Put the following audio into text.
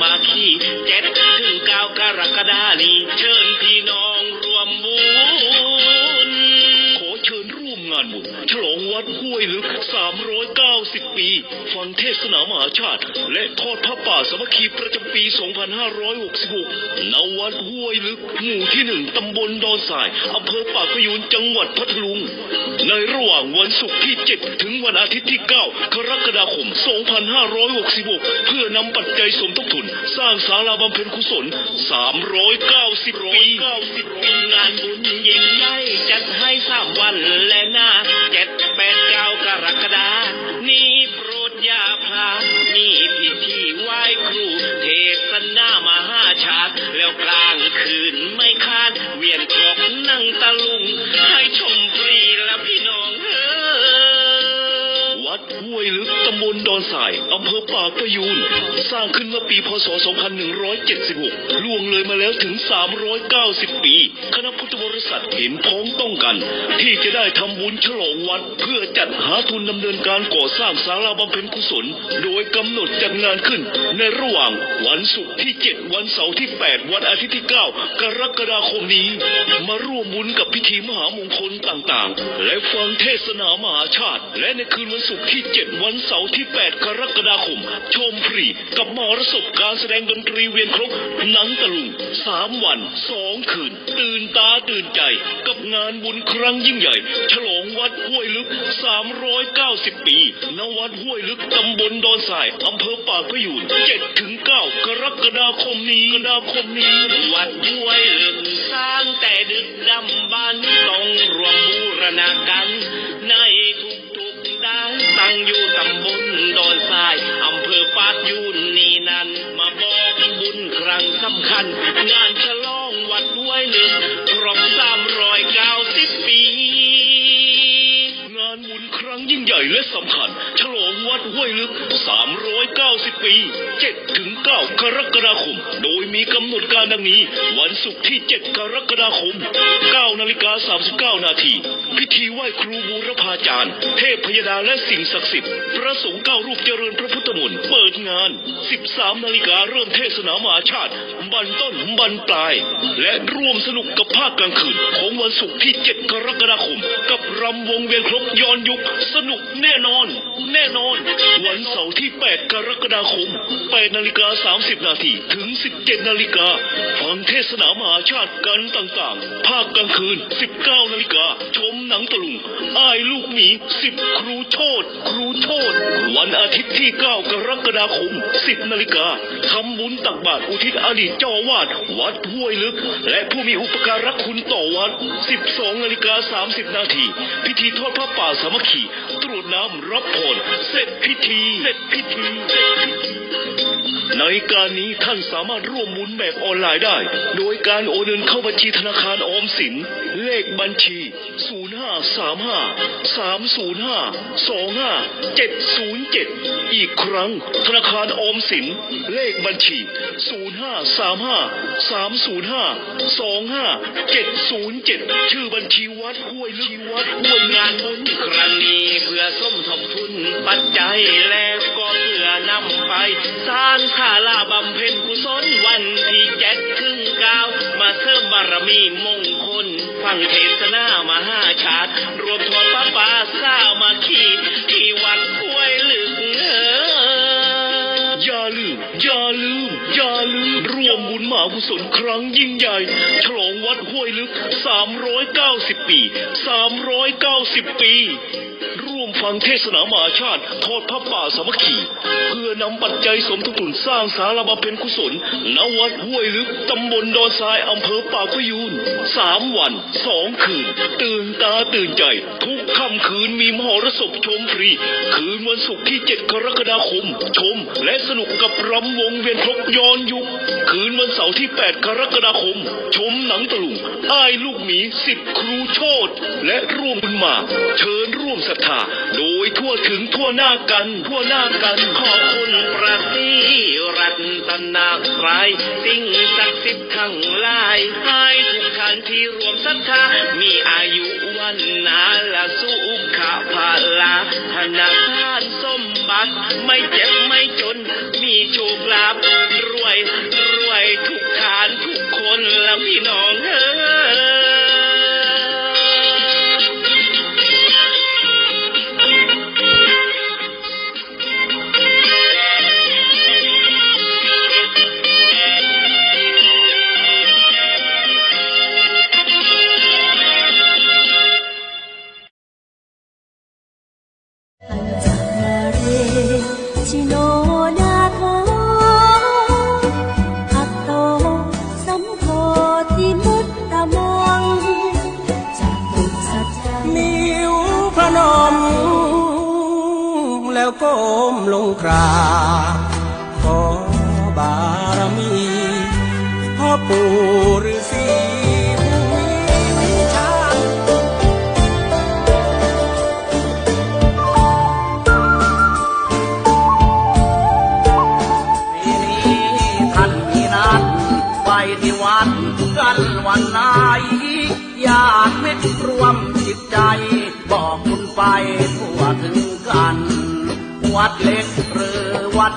มาคีเจ็ดถึงเก้ากรกฎานีเชิญพี่น้องรวมบุญขอเชิญร่วมงานบุญฉลองวัดห้วยลึก 390ปี ฟังเทศนามหาชาติ และทอดพระป่าสามัคคีประจำปี 2566 ณ วัดห้วยลึก หมู่ที่หนึ่งตำบลดอนสาย อำเภอปากพยูนจังหวัดพัทลุง ในระหว่างวันศุกร์ที่ 7 ถึงวันอาทิตย์ที่ 9 กรกฎาคม 2566 เพื่อนำปัจจัยสมทบทุน สร้างศาลาบำเพ็ญกุศล 390 ปี งานบุญยิ่งใหญ่จัดให้สามวันและหน้า ภอปากพยูน สร้างขึ้นเมื่อปีพศ 2176 ล่วงเลยมาแล้วถึง 390 ปี คณะพุทธบริษัทเห็นพ้องต้องกัน ที่จะได้ทำบุญฉลองวัด เพื่อจัดหาทุนดำเนินการก่อสร้างศาลาบำเพ็ญกุศล โดยกำหนดจัดงานขึ้น ในระหว่างวันศุกร์ที่ 7 วันเสาร์ที่ 8 วันอาทิตย์ที่ 9 กรกฎาคมนี้ มาร่วมบุญกับพิธีมหามงคลต่างๆ และฟังเทศนามหาชาติ และในคืนวันศุกร์ที่ 7 วันเสาร์ที่ 8 กรกฎาคมชมฟรีกับมรสพการแสดงดนตรีเวียนครบหนังตะลุง3วัน2คืน ตื่นตาตื่นใจ กับงานบุญครั้งยิ่งใหญ่ ฉลองวัดห้วยลึก 390 ปีณวัดห้วยลึกตำบลดอนสายอำเภอปากพยูน7ถึง9กรกฎาคมนี้กรกฎาคมนี้ วัดห้วยลึกสร้างแต่ดึกดำบรรต้องรวมบูรณากันใและสำคัญ ฉลองวัดห้วยลึก 390 ปี7ถึง9กรกฎาคม โดยมีกำหนดการดังนี้ วันศุกร์ที่ 7 กรกฎาคม 9 นาฬิกา 39 นาที พิธีไหว้ครูบูรพาจารย์ เทพพยดาและสิ่งศักดิ์สิทธิ์ พระสงฆ์เก้ารูปเจริญพระพุทธมนต์ เปิดงาน 13 นาฬิกาเริ่มเทศนามหาชาติ บันต้นบันปลาย และร่วมสนุกกับภาคกลางคืน ของวันศุกร์ที่ 7 กรกฎาคม กับ รำวงเวียนครบย้อนยุคสนุกแน่นอน แน่นอน วันเสาร์ที่ 8 กรกฎาคม8นาฬิกา 30 นาทีถึง 17 นาฬิกาฟังเทศนามหาชาติกันต่างๆ ภาคกลางคืน 19 นาฬิกา ชมหนังตะลุงอ้ายลูกหมี 10 ครูโทษ ครูโทษ วันอาทิตย์ที่ 9 กรกฎาคม 10 นาฬิกาทำบุญตักบาตรอุทิศอดีตเจ้าอาวาด วัดห้วยลึก และผู้มีอุปการะคุณต่อวัด 12 นาฬิกา 30 นาทีพิธีทอดพระป่าสามัคคีตรวจน้ำรับพรเสร็จพิธีเสร็จพิธีเสร็จพิธีในการนี้ท่านสามารถร่วมบุญแบบออนไลน์ได้ โดยการโอนเงินเข้าบัญชีธนาคารออมสิน เลขบัญชี 0535-305-25-707 อีกครั้ง ธนาคารออมสิน เลขบัญชี 0535-305-25-707 ชื่อบัญชีวัดห้วยลึกวัดห้วยงานบุญครั้งนี้เพื่อสมทบทุนปัจจัยแล้วก็เพื่อนำไปสร้างศาลาบำเพ็ญกุศลวันที่เจ็ดถึงเก้ามาเสริมบารมีมงคล ฟังเทศนามหาชาติ รวมทอดพระป่าสามาขีที่วัด ร่วมบุญมหากุศลครั้งยิ่งใหญ่ ฉลองวัดห้วยลึก 390 ปี 390 ปีร ฟังเทศนามาชาติ ทอดพระป่าสามัคคีเพื่อนำปัจจัยสมทบทุนสร้างศาลาบำเพ็ญกุศลณวัดห้วยลึกตำบลดอนทรายอำเภอปากพยูนสามวันสองคืน ตื่นตาตื่นใจ ทุกค่ำคืนมีมหรสพชมฟรี คืนวันศุกร์ที่ 7 กรกฎาคม ชม และสนุกกับรำวงเวียนครบย้อนยุค คืนวันเสาร์ที่ 8 กรกฎาคม ชมหนังตะลุงอ้ายลูกหมีสิบครูโชดและร่วมบุญมา เชิญร่วมศรัทธาโดยทั่วถึงทั่วหน้ากันทั่วหน้ากันขอบคุณพระศรีรัตนาไตรายสิ่งศักดิ์สิทธิ์ทั้งหลายให้ทุกท่านที่รวมศรัทธามีอายุวันนาละสุขภาลาธนาคารสมบัติไม่เจ็บไม่จน มีโชคลาภรวยรวยทุกทานทุกคนแล้วพี่น้อง แล้วก้มลงกราันวันไหนญาติมิตรรวมจิตใจ บอกคุณไปทั่วถึงกัน วัดเล็กหรือ